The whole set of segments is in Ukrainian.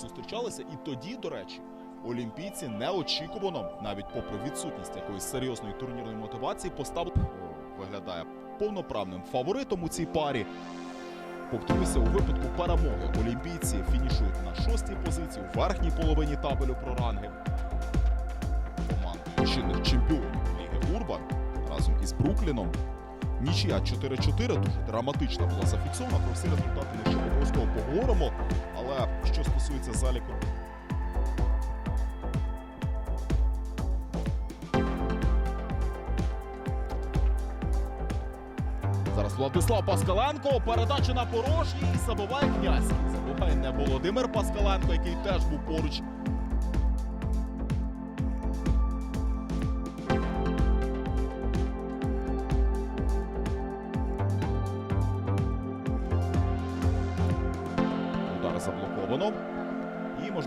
Зустрічалися, і тоді, до речі, олімпійці неочікувано, навіть попри відсутність якоїсь серйозної турнірної мотивації, поставили виглядає повноправним фаворитом у цій парі. Повторюся, у випадку перемоги олімпійці фінішують на шостій позиції у верхній половині табелю про ранги. Команди чинних чемпіонів Ліги Урбан разом із Брукліном. Нічия 4-4 дуже драматична була зафіксована. Про всі результати ми ще обов'язково поговоримо. Але що стосується заліку. Зараз Владислав Паскаленко. Передача на порожній і забиває князь. Забиває не Володимир Паскаленко, який теж був поруч.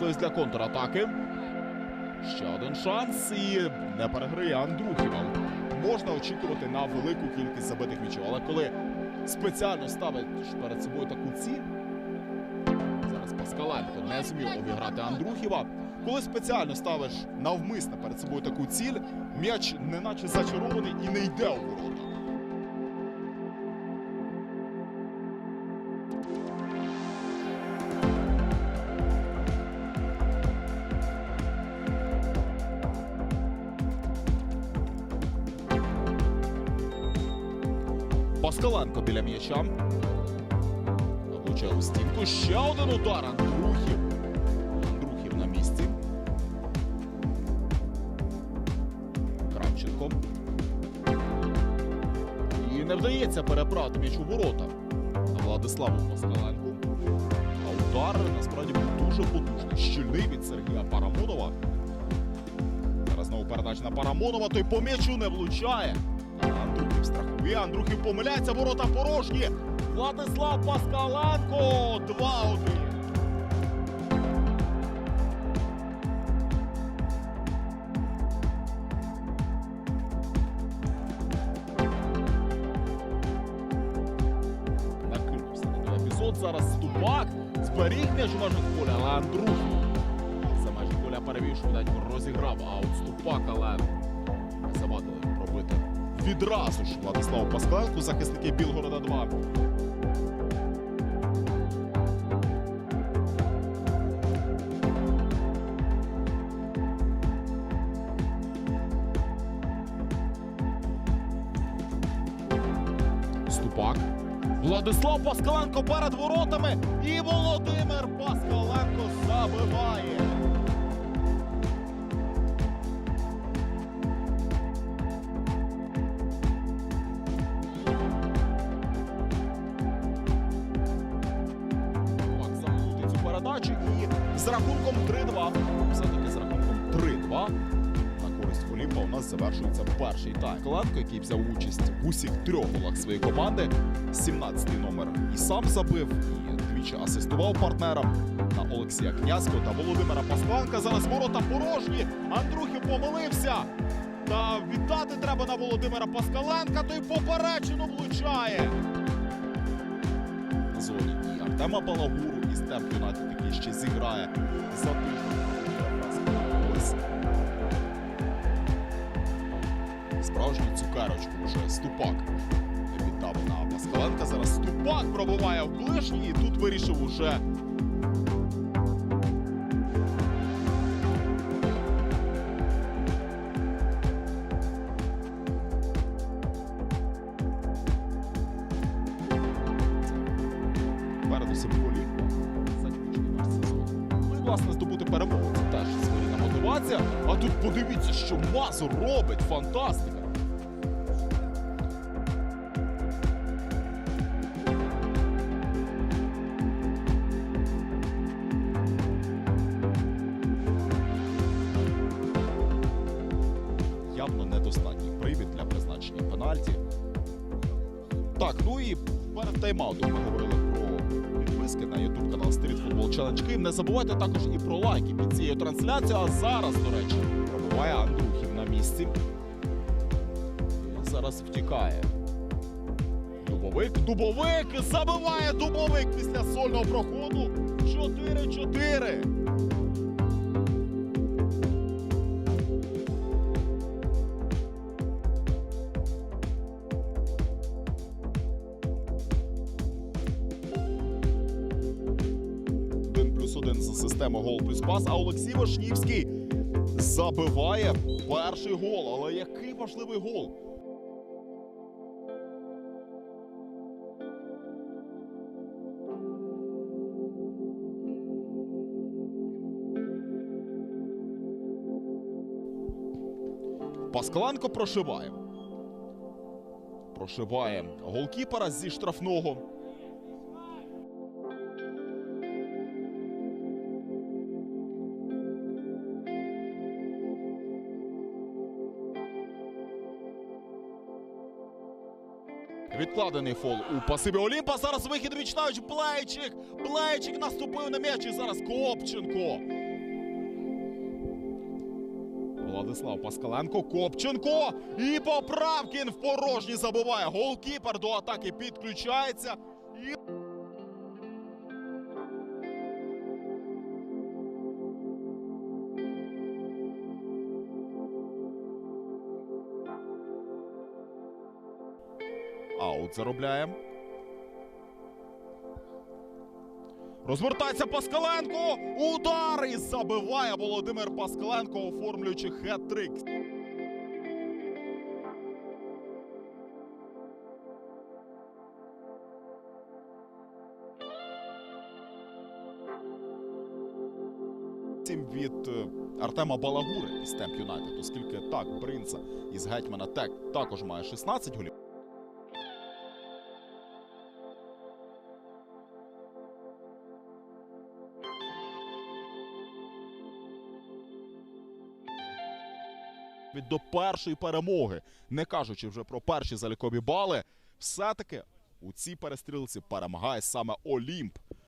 Можливість для контратаки. Ще один шанс. І не переграє Андрухіва. Можна очікувати на велику кількість забитих м'ячів. Але коли спеціально ставиш перед собою таку ціль, зараз Паскаленко не зміг обіграти Андрухіва. Коли спеціально ставиш навмисно перед собою таку ціль, м'яч неначе зачарований і не йде у ворота. Паскаленко біля м'яча. Влучає у стінку. Ще один удар. Андрухів. Андрухів на місці. Кравченко. І не вдається переправити м'яч у ворота. Владиславу Паскаленку. А удар насправді був дуже потужний. Щільний від Сергія Парамонова. Зараз знову передача на Парамонова. Той по м'ячу не влучає. Страхує. Андрухів помиляється. Ворота порожні. Владислав Паскаленко. 2-1. Накинувся на той. Зараз Ступак зберіг у межах поля, але Андрухів за межі поля перевів, швиденько розіграв. А от Ступак, але завадили пробити відразу ж Владиславу Паскаленку, захисники Білгорода 2. Ступак. Владислав Паскаленко перед воротами. І Володимир Паскаленко забиває. 3-2. Все-таки з рахунком 3-2. На користь Олімпа у нас завершується перший тайм. Каленко, який взяв участь в усіх трьох голах своєї команди. 17-й номер і сам забив, і двічі асистував партнерам на Олексія Князько та Володимира Паскаленка. Зараз ворота порожні. Андрухів помилився. Та віддати треба на Володимира Паскаленка, той поперечину влучає на зоні і Артема Балагуру із Темп Юнайтед, який ще зіграє за Ступак віддав на Паскаленка. Зараз Ступак пробиває в ближній і тут вирішив уже передусім голі закінчений наш сезон. Ну і власне здобути перемогу. Це теж своєрідна мотивація. А тут подивіться, що Мазур робить. Фантастика. Недостатній привід для призначення пенальті. Так, ну і перед тайм-аутом ми говорили про підписки на YouTube канал Street Football Challenge Київ. Не забувайте також і про лайки під цією трансляцією. А зараз, до речі, пробуває Андрухів на місці. І зараз втікає. Дубовик, Дубовик забиває Дубовик після сольного проходу. 4-4. Плюс систему гол плюс пас. А Олексій Вишнівський забиває перший гол. Але який важливий гол! Паскаленко прошиває. Прошиває голкіпера зі штрафного. Відкладений фол у пасибі Олімпа. Зараз вихід Вічнавич. Блейчик. Блейчик наступив на м'яч і зараз Копченко. Владислав Паскаленко, Копченко і Поправкін в порожній забуває. Голкіпер до атаки підключається. І... Аут заробляє. Розвертається Паскаленко. Удар і забиває Володимир Паскаленко, оформлюючи хет-трик. Від е, Артема Балагури із Темп Юнайтед, оскільки так, Бринца із Гетьмана Тек також має 16 голів. Від до першої перемоги, не кажучи вже про перші залікові бали, все-таки у цій перестрілці перемагає саме Олімп.